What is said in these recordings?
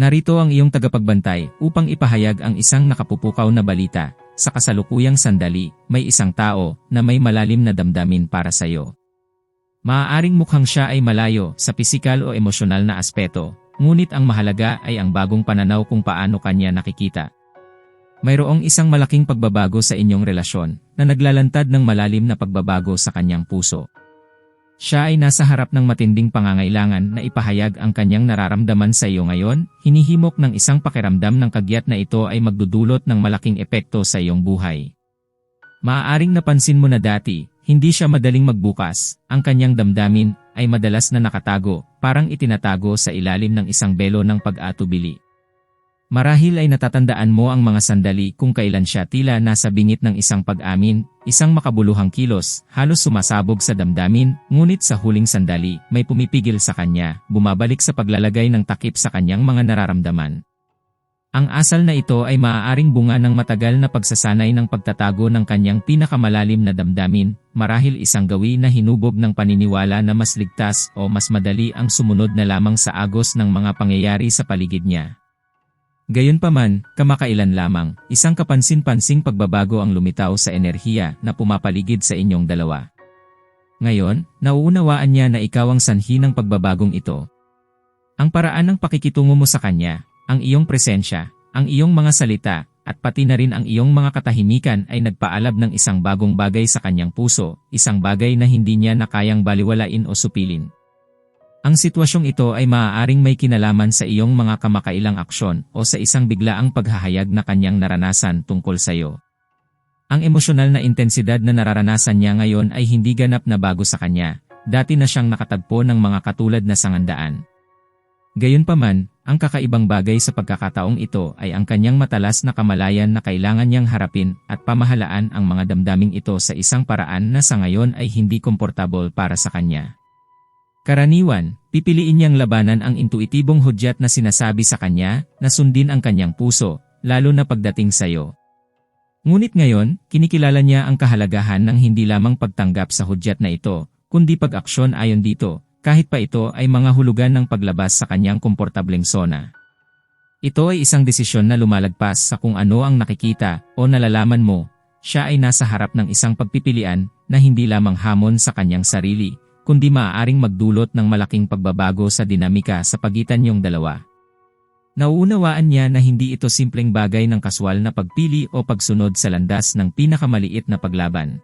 Narito ang iyong tagapagbantay upang ipahayag ang isang nakapupukaw na balita. Sa kasalukuyang sandali, may isang tao na may malalim na damdamin para sa iyo. Maaaring mukhang siya ay malayo sa pisikal o emosyonal na aspeto, ngunit ang mahalaga ay ang bagong pananaw kung paano kanya nakikita. Mayroong isang malaking pagbabago sa inyong relasyon na naglalantad ng malalim na pagbabago sa kanyang puso. Siya ay nasa harap ng matinding pangangailangan na ipahayag ang kanyang nararamdaman sa iyo ngayon, hinihimok ng isang pakiramdam ng kagyat na ito ay magdudulot ng malaking epekto sa iyong buhay. Maaaring napansin mo na dati, hindi siya madaling magbukas, ang kanyang damdamin ay madalas na nakatago, parang itinatago sa ilalim ng isang belo ng pag-atubili. Marahil ay natatandaan mo ang mga sandali kung kailan siya tila nasa bingit ng isang pag-amin, isang makabuluhang kilos, halos sumasabog sa damdamin, ngunit sa huling sandali, may pumipigil sa kanya, bumabalik sa paglalagay ng takip sa kanyang mga nararamdaman. Ang asal na ito ay maaaring bunga ng matagal na pagsasanay ng pagtatago ng kanyang pinakamalalim na damdamin, marahil isang gawi na hinubog ng paniniwala na mas ligtas o mas madali ang sumunod na lamang sa agos ng mga pangyayari sa paligid niya. Gayunpaman, kamakailan lamang, isang kapansin-pansing pagbabago ang lumitaw sa enerhiya na pumapaligid sa inyong dalawa. Ngayon, nauunawaan niya na ikaw ang sanhi ng pagbabagong ito. Ang paraan ng pakikitungo mo sa kanya, ang iyong presensya, ang iyong mga salita, at pati na rin ang iyong mga katahimikan ay nagpaalab ng isang bagong bagay sa kanyang puso, isang bagay na hindi niya nakayang baliwalain o supilin. Ang sitwasyong ito ay maaaring may kinalaman sa iyong mga kamakailang aksyon o sa isang biglaang paghahayag na kanyang naranasan tungkol sa iyo. Ang emosyonal na intensidad na nararanasan niya ngayon ay hindi ganap na bago sa kanya, dati na siyang nakatagpo ng mga katulad na sangandaan. Gayunpaman, ang kakaibang bagay sa pagkakataong ito ay ang kanyang matalas na kamalayan na kailangan niyang harapin at pamahalaan ang mga damdaming ito sa isang paraan na sa ngayon ay hindi komportable para sa kanya. Karaniwan, pipiliin niyang labanan ang intuitibong hudyat na sinasabi sa kanya na sundin ang kanyang puso, lalo na pagdating sa iyo. Ngunit ngayon, kinikilala niya ang kahalagahan ng hindi lamang pagtanggap sa hudyat na ito, kundi pag-aksyon ayon dito, kahit pa ito ay mga hulugan ng paglabas sa kanyang komportableng zona. Ito ay isang desisyon na lumalagpas sa kung ano ang nakikita o nalalaman mo, siya ay nasa harap ng isang pagpipilian na hindi lamang hamon sa kanyang sarili, kundi maaaring magdulot ng malaking pagbabago sa dinamika sa pagitan niyong dalawa. Nauunawaan niya na hindi ito simpleng bagay ng kaswal na pagpili o pagsunod sa landas ng pinakamaliit na paglaban.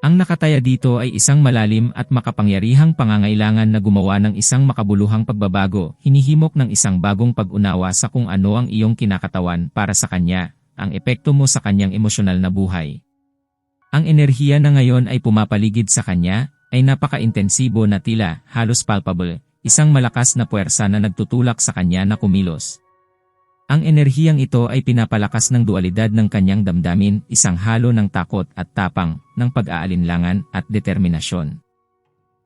Ang nakataya dito ay isang malalim at makapangyarihang pangangailangan na gumawa ng isang makabuluhang pagbabago, hinihimok ng isang bagong pag-unawa sa kung ano ang iyong kinakatawan para sa kanya, ang epekto mo sa kanyang emosyonal na buhay. Ang enerhiya na ngayon ay pumapaligid sa kanya, ay napaka-intensibo na tila halos palpable, isang malakas na puwersa na nagtutulak sa kanya na kumilos. Ang enerhiyang ito ay pinapalakas ng dualidad ng kanyang damdamin, isang halo ng takot at tapang, ng pag-aalinlangan at determinasyon.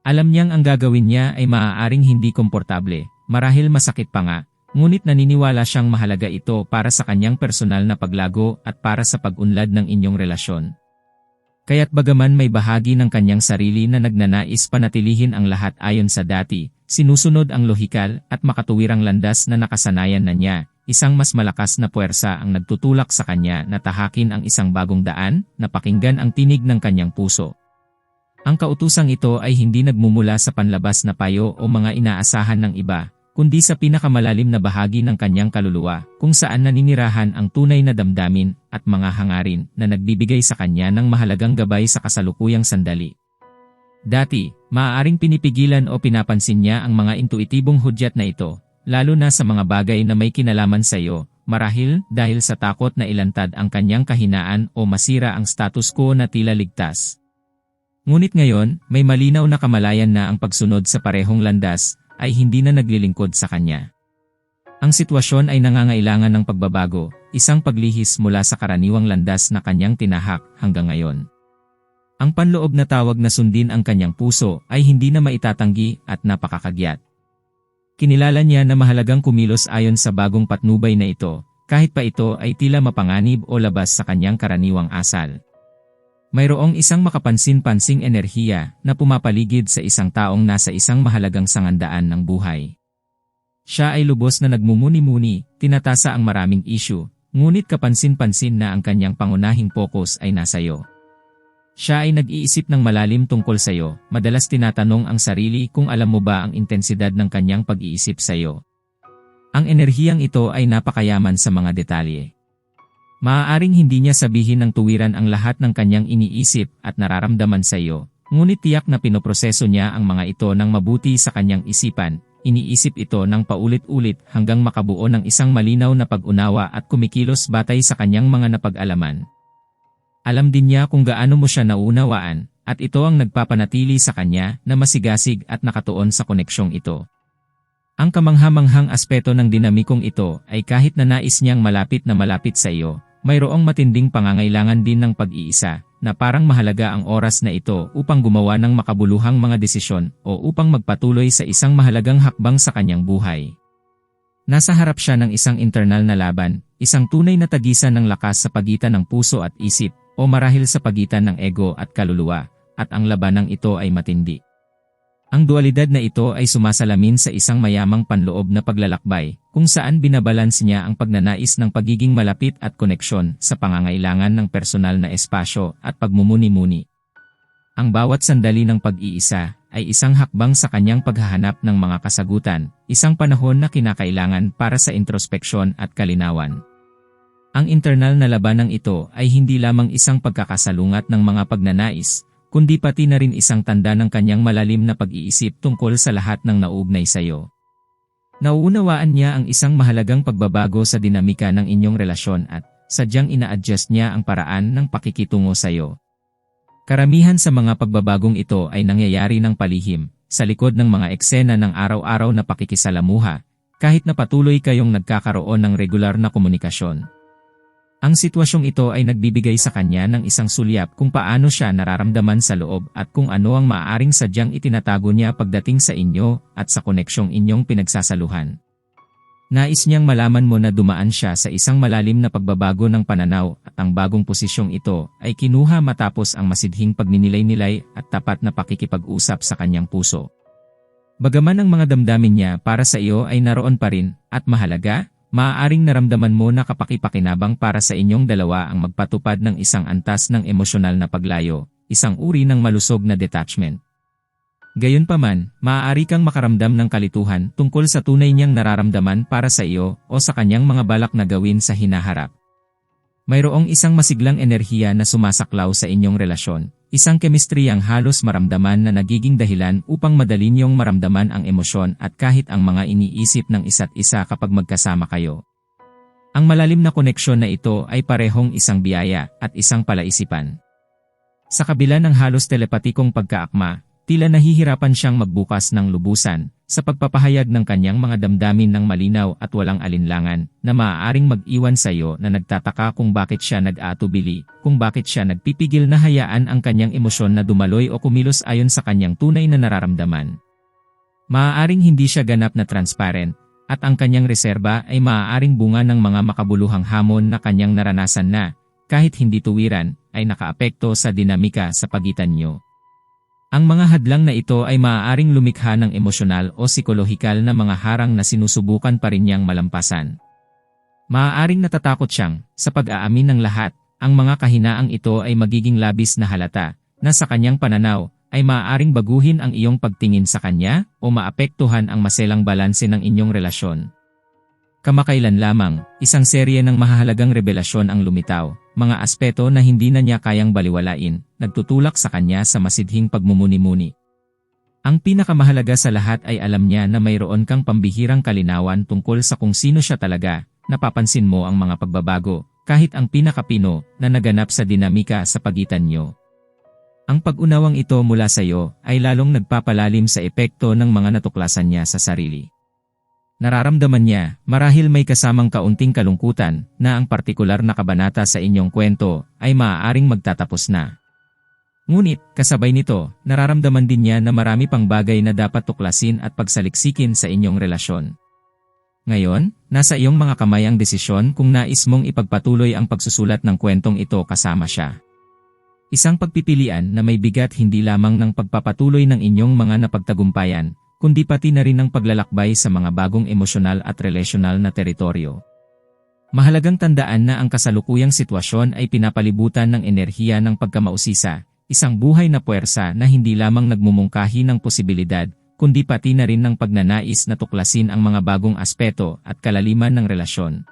Alam niyang ang gagawin niya ay maaaring hindi komportable, marahil masakit pa nga, ngunit naniniwala siyang mahalaga ito para sa kanyang personal na paglago at para sa pag-unlad ng inyong relasyon. Kaya't bagaman may bahagi ng kanyang sarili na nagnanais panatilihin ang lahat ayon sa dati, sinusunod ang lohikal at makatuwirang landas na nakasanayan na niya, isang mas malakas na puwersa ang nagtutulak sa kanya na tahakin ang isang bagong daan, na pakinggan ang tinig ng kanyang puso. Ang kautusang ito ay hindi nagmumula sa panlabas na payo o mga inaasahan ng iba, kundi sa pinakamalalim na bahagi ng kanyang kaluluwa, kung saan naninirahan ang tunay na damdamin at mga hangarin na nagbibigay sa kanya ng mahalagang gabay sa kasalukuyang sandali. Dati, maaaring pinipigilan o pinapansin niya ang mga intuitibong hudyat na ito, lalo na sa mga bagay na may kinalaman sa iyo, marahil dahil sa takot na ilantad ang kanyang kahinaan o masira ang status quo na tila ligtas. Ngunit ngayon, may malinaw na kamalayan na ang pagsunod sa parehong landas ay hindi na naglilingkod sa kanya. Ang sitwasyon ay nangangailangan ng pagbabago, isang paglihis mula sa karaniwang landas na kanyang tinahak hanggang ngayon. Ang panloob na tawag na sundin ang kanyang puso ay hindi na maitatanggi at napakakagyat. Kinilala niya na mahalagang kumilos ayon sa bagong patnubay na ito, kahit pa ito ay tila mapanganib o labas sa kanyang karaniwang asal. Mayroong isang makapansin-pansing enerhiya na pumapaligid sa isang taong nasa isang mahalagang sangandaan ng buhay. Siya ay lubos na nagmumuni-muni, tinatasa ang maraming issue, ngunit kapansin-pansin na ang kanyang pangunahing focus ay nasa iyo. Siya ay nag-iisip ng malalim tungkol sa iyo, madalas tinatanong ang sarili kung alam mo ba ang intensidad ng kanyang pag-iisip sa iyo. Ang enerhiyang ito ay napakayaman sa mga detalye. Maaaring hindi niya sabihin ng tuwiran ang lahat ng kanyang iniisip at nararamdaman sa iyo, ngunit tiyak na pinoproseso niya ang mga ito ng mabuti sa kanyang isipan, iniisip ito ng paulit-ulit hanggang makabuo ng isang malinaw na pag-unawa at kumikilos batay sa kanyang mga napag-alaman. Alam din niya kung gaano mo siya naunawaan, at ito ang nagpapanatili sa kanya na masigasig at nakatuon sa koneksyong ito. Ang kamanghamanghang aspeto ng dinamikong ito ay kahit na nais niyang malapit na malapit sa iyo, mayroong matinding pangangailangan din ng pag-iisa, na parang mahalaga ang oras na ito upang gumawa ng makabuluhang mga desisyon o upang magpatuloy sa isang mahalagang hakbang sa kanyang buhay. Nasa harap siya ng isang internal na laban, isang tunay na tagisan ng lakas sa pagitan ng puso at isip, o marahil sa pagitan ng ego at kaluluwa, at ang labanang ito ay matindi. Ang dualidad na ito ay sumasalamin sa isang mayamang panloob na paglalakbay, kung saan binabalans niya ang pagnanais ng pagiging malapit at koneksyon sa pangangailangan ng personal na espasyo at pagmumuni-muni. Ang bawat sandali ng pag-iisa ay isang hakbang sa kanyang paghahanap ng mga kasagutan, isang panahon na kinakailangan para sa introspeksyon at kalinawan. Ang internal na labanang ito ay hindi lamang isang pagkakasalungat ng mga pagnanais, kundi pati na rin isang tanda ng kanyang malalim na pag-iisip tungkol sa lahat ng nauugnay sa iyo. Nauunawaan niya ang isang mahalagang pagbabago sa dinamika ng inyong relasyon at sadyang ina-adjust niya ang paraan ng pakikitungo sa iyo. Karamihan sa mga pagbabagong ito ay nangyayari ng palihim, sa likod ng mga eksena ng araw-araw na pakikisalamuha, kahit na patuloy kayong nagkakaroon ng regular na komunikasyon. Ang sitwasyong ito ay nagbibigay sa kanya ng isang sulyap kung paano siya nararamdaman sa loob at kung ano ang maaaring sadyang itinatago niya pagdating sa inyo at sa koneksyong inyong pinagsasaluhan. Nais niyang malaman mo na dumaan siya sa isang malalim na pagbabago ng pananaw at ang bagong posisyong ito ay kinuha matapos ang masidhing pagninilay-nilay at tapat na pakikipag-usap sa kanyang puso. Bagaman ang mga damdamin niya para sa iyo ay naroon pa rin at mahalaga, maaaring naramdaman mo na kapakipakinabang para sa inyong dalawa ang magpatupad ng isang antas ng emosyonal na paglayo, isang uri ng malusog na detachment. Gayunpaman, maaari kang makaramdam ng kalituhan tungkol sa tunay niyang nararamdaman para sa iyo o sa kanyang mga balak na gawin sa hinaharap. Mayroong isang masiglang enerhiya na sumasaklaw sa inyong relasyon, isang kemistriyang halos maramdaman na nagiging dahilan upang madali niyong maramdaman ang emosyon at kahit ang mga iniisip ng isa't isa kapag magkasama kayo. Ang malalim na koneksyon na ito ay parehong isang biyaya at isang palaisipan. Sa kabila ng halos telepatikong pagkaakma, tila nahihirapan siyang magbukas ng lubusan, sa pagpapahayag ng kanyang mga damdamin ng malinaw at walang alinlangan, na maaaring mag-iwan sa iyo na nagtataka kung bakit siya nag-atubili, kung bakit siya nagpipigil na hayaan ang kanyang emosyon na dumaloy o kumilos ayon sa kanyang tunay na nararamdaman. Maaaring hindi siya ganap na transparent, at ang kanyang reserba ay maaaring bunga ng mga makabuluhang hamon na kanyang naranasan na, kahit hindi tuwiran, ay nakaapekto sa dinamika sa pagitan niyo. Ang mga hadlang na ito ay maaaring lumikha ng emosyonal o psikolohikal na mga harang na sinusubukan pa rin niyang malampasan. Maaaring natatakot siyang, sa pag-aamin ng lahat, ang mga kahinaang ito ay magiging labis na halata, na sa kanyang pananaw, ay maaaring baguhin ang iyong pagtingin sa kanya o maapektuhan ang maselang balanse ng inyong relasyon. Kamakailan lamang, isang serye ng mahahalagang revelasyon ang lumitaw, mga aspeto na hindi na niya kayang baliwalain, nagtutulak sa kanya sa masidhing pagmumuni-muni. Ang pinakamahalaga sa lahat ay alam niya na mayroon kang pambihirang kalinawan tungkol sa kung sino siya talaga, napapansin mo ang mga pagbabago, kahit ang pinakapino na naganap sa dinamika sa pagitan niyo. Ang pag-unawang ito mula sa iyo ay lalong nagpapalalim sa epekto ng mga natuklasan niya sa sarili. Nararamdaman niya, marahil may kasamang kaunting kalungkutan, na ang partikular na kabanata sa inyong kwento ay maaaring magtatapos na. Ngunit, kasabay nito, nararamdaman din niya na marami pang bagay na dapat tuklasin at pagsaliksikin sa inyong relasyon. Ngayon, nasa iyong mga kamay ang desisyon kung nais mong ipagpatuloy ang pagsusulat ng kwentong ito kasama siya. Isang pagpipilian na may bigat hindi lamang ng pagpapatuloy ng inyong mga napagtagumpayan, kundi pati na rin ang paglalakbay sa mga bagong emosyonal at relasyonal na teritoryo. Mahalagang tandaan na ang kasalukuyang sitwasyon ay pinapalibutan ng enerhiya ng pagkamausisa, isang buhay na puwersa na hindi lamang nagmumungkahi ng posibilidad, kundi pati na rin ng pagnanais na tuklasin ang mga bagong aspeto at kalaliman ng relasyon.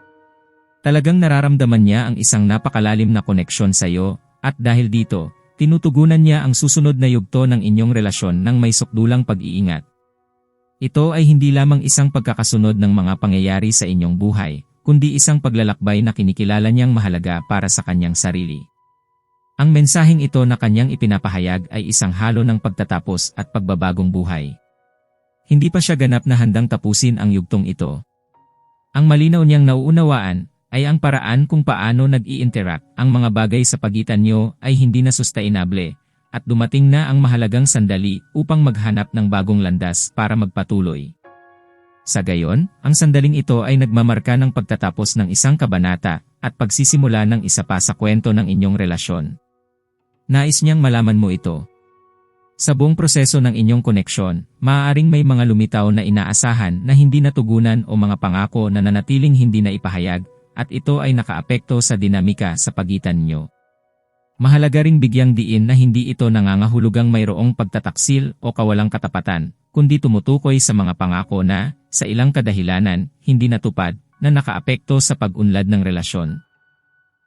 Talagang nararamdaman niya ang isang napakalalim na koneksyon sa iyo, at dahil dito, Tinutugunan niya ang susunod na yugto ng inyong relasyon ng may sukdulang pag-iingat. Ito ay hindi lamang isang pagkakasunod ng mga pangyayari sa inyong buhay, kundi isang paglalakbay na kinikilala niyang mahalaga para sa kanyang sarili. Ang mensaheng ito na kanyang ipinapahayag ay isang halo ng pagtatapos at pagbabagong buhay. Hindi pa siya ganap na handang tapusin ang yugtong ito. Ang malinaw niyang nauunawaan ay ang paraan kung paano nag-i-interact ang mga bagay sa pagitan nyo ay hindi na sustainable at dumating na ang mahalagang sandali upang maghanap ng bagong landas para magpatuloy. Sa gayon, ang sandaling ito ay nagmamarka ng pagtatapos ng isang kabanata at pagsisimula ng isa pa sa kwento ng inyong relasyon. Nais niyang malaman mo ito. Sa buong proseso ng inyong koneksyon, maaaring may mga lumitaw na inaasahan na hindi natugunan o mga pangako na nanatiling hindi na ipahayag at ito ay nakaapekto sa dinamika sa pagitan nyo. Mahalaga ring bigyang diin na hindi ito nangangahulugang mayroong pagtataksil o kawalang katapatan, kundi tumutukoy sa mga pangako na, sa ilang kadahilanan, hindi natupad, na nakaapekto sa pag-unlad ng relasyon.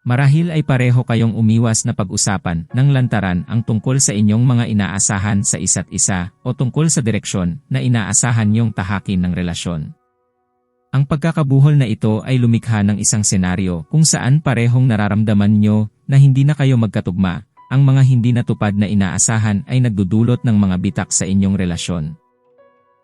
Marahil ay pareho kayong umiwas na pag-usapan ng lantaran ang tungkol sa inyong mga inaasahan sa isa't isa o tungkol sa direksyon na inaasahan niyong tahakin ng relasyon. Ang pagkakabuhol na ito ay lumikha ng isang senaryo kung saan parehong nararamdaman nyo na hindi na kayo magkatugma, ang mga hindi natupad na inaasahan ay nagdudulot ng mga bitak sa inyong relasyon.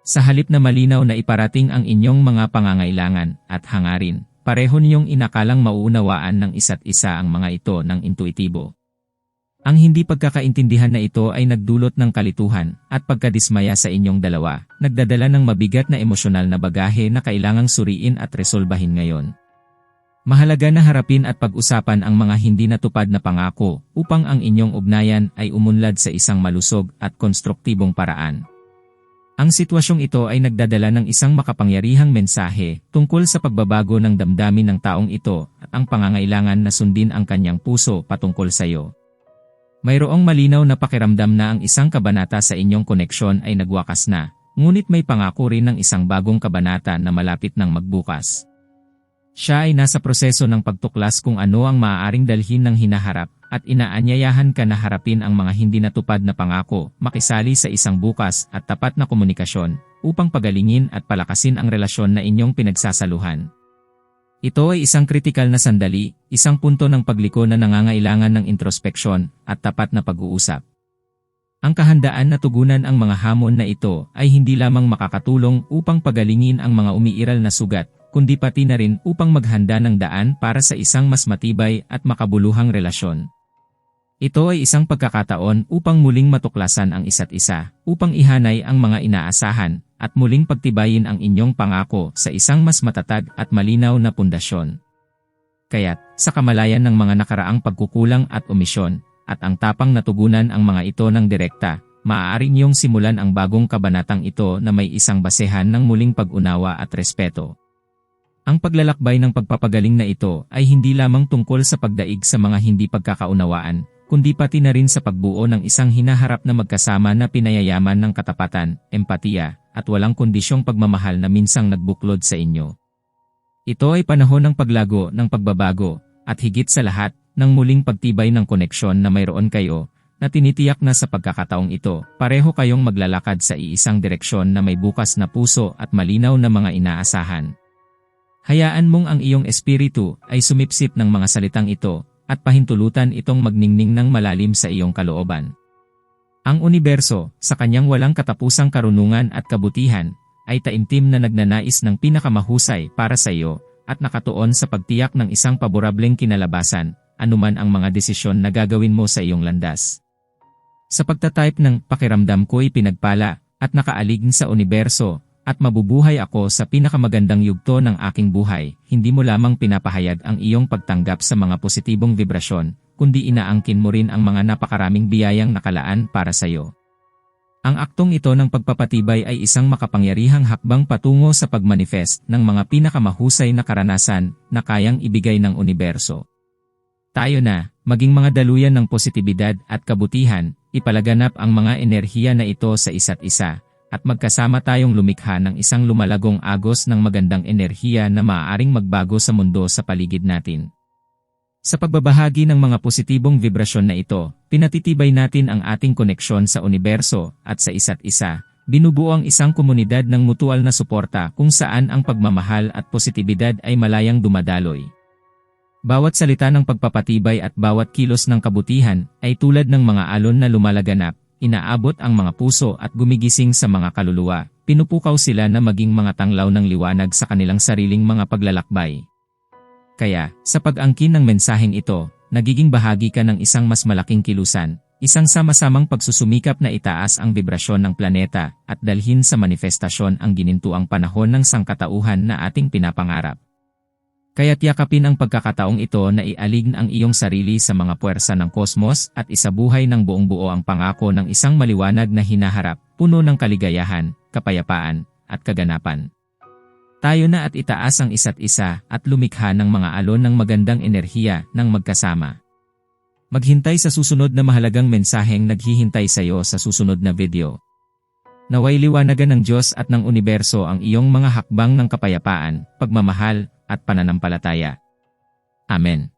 Sa halip na malinaw na iparating ang inyong mga pangangailangan at hangarin, pareho niyong inakalang mauunawaan ng isa't isa ang mga ito ng intuitibo. Ang hindi pagkakaintindihan na ito ay nagdulot ng kalituhan at pagkadismaya sa inyong dalawa, nagdadala ng mabigat na emosyonal na bagahe na kailangang suriin at resolbahin ngayon. Mahalaga na harapin at pag-usapan ang mga hindi natupad na pangako upang ang inyong ugnayan ay umunlad sa isang malusog at konstruktibong paraan. Ang sitwasyong ito ay nagdadala ng isang makapangyarihang mensahe tungkol sa pagbabago ng damdamin ng taong ito at ang pangangailangan na sundin ang kanyang puso patungkol sa iyo. Mayroong malinaw na pakiramdam na ang isang kabanata sa inyong koneksyon ay nagwakas na, ngunit may pangako rin ng isang bagong kabanata na malapit ng magbukas. Siya ay nasa proseso ng pagtuklas kung ano ang maaaring dalhin ng hinaharap at inaanyayahan ka na harapin ang mga hindi natupad na pangako, makisali sa isang bukas at tapat na komunikasyon upang pagalingin at palakasin ang relasyon na inyong pinagsasaluhan. Ito ay isang kritikal na sandali, isang punto ng pagliko na nangangailangan ng introspeksyon at tapat na pag-uusap. Ang kahandaan na tugunan ang mga hamon na ito ay hindi lamang makakatulong upang pagalingin ang mga umiiral na sugat, kundi pati na rin upang maghanda ng daan para sa isang mas matibay at makabuluhang relasyon. Ito ay isang pagkakataon upang muling matuklasan ang isa't isa, upang ihanay ang mga inaasahan, at muling pagtibayin ang inyong pangako sa isang mas matatag at malinaw na pundasyon. Kaya't, sa kamalayan ng mga nakaraang pagkukulang at omisyon, at ang tapang natugunan ang mga ito ng direkta, maaari niyong simulan ang bagong kabanatang ito na may isang basehan ng muling pag-unawa at respeto. Ang paglalakbay ng pagpapagaling na ito ay hindi lamang tungkol sa pagdaig sa mga hindi pagkakaunawaan, kundi pati na rin sa pagbuo ng isang hinaharap na magkasama na pinayayaman ng katapatan, empatiya, at walang kondisyong pagmamahal na minsang nagbuklod sa inyo. Ito ay panahon ng paglago ng pagbabago, at higit sa lahat, ng muling pagtibay ng koneksyon na mayroon kayo, na tinitiyak na sa pagkakataong ito, pareho kayong maglalakad sa iisang direksyon na may bukas na puso at malinaw na mga inaasahan. Hayaan mong ang iyong espiritu ay sumipsip ng mga salitang ito, at pahintulutan itong magningning ng malalim sa iyong kalooban. Ang universo, sa kanyang walang katapusang karunungan at kabutihan, ay taimtim na nagnanais ng pinakamahusay para sa iyo at nakatuon sa pagtiyak ng isang paborableng kinalabasan, anuman ang mga desisyon na gagawin mo sa iyong landas. Sa pagtatype ng pakiramdam ko'y pinagpala at nakaalign sa universo at mabubuhay ako sa pinakamagandang yugto ng aking buhay, hindi mo lamang pinapahayag ang iyong pagtanggap sa mga positibong vibrasyon, kundi inaangkin mo rin ang mga napakaraming biyayang nakalaan para sa iyo. Ang aktong ito ng pagpapatibay ay isang makapangyarihang hakbang patungo sa pagmanifest ng mga pinakamahusay na karanasan na kayang ibigay ng universo. Tayo na, maging mga daluyan ng positibidad at kabutihan, ipalaganap ang mga enerhiya na ito sa isa't isa, at magkasama tayong lumikha ng isang lumalagong agos ng magandang enerhiya na maaaring magbago sa mundo sa paligid natin. Sa pagbabahagi ng mga positibong vibrasyon na ito, pinatitibay natin ang ating koneksyon sa universo at sa isa't isa, binubuo ang isang komunidad ng mutual na suporta kung saan ang pagmamahal at positibidad ay malayang dumadaloy. Bawat salita ng pagpapatibay at bawat kilos ng kabutihan ay tulad ng mga alon na lumalaganap, inaabot ang mga puso at gumigising sa mga kaluluwa, pinupukaw sila na maging mga tanglaw ng liwanag sa kanilang sariling mga paglalakbay. Kaya, sa pag-angkin ng mensaheng ito, nagiging bahagi ka ng isang mas malaking kilusan, isang sama-samang pagsusumikap na itaas ang vibrasyon ng planeta at dalhin sa manifestasyon ang ginintuang panahon ng sangkatauhan na ating pinapangarap. Kaya't yakapin ang pagkakataong ito na ialign ang iyong sarili sa mga puwersa ng kosmos at isabuhay ng buong buo ang pangako ng isang maliwanag na hinaharap, puno ng kaligayahan, kapayapaan, at kaganapan. Tayo na at itaas ang isa't isa at lumikha ng mga alon ng magandang enerhiya ng magkasama. Maghintay sa susunod na mahalagang mensaheng naghihintay sa iyo sa susunod na video. Naway liwanagan ng Diyos at ng universo ang iyong mga hakbang ng kapayapaan, pagmamahal, at pananampalataya. Amen.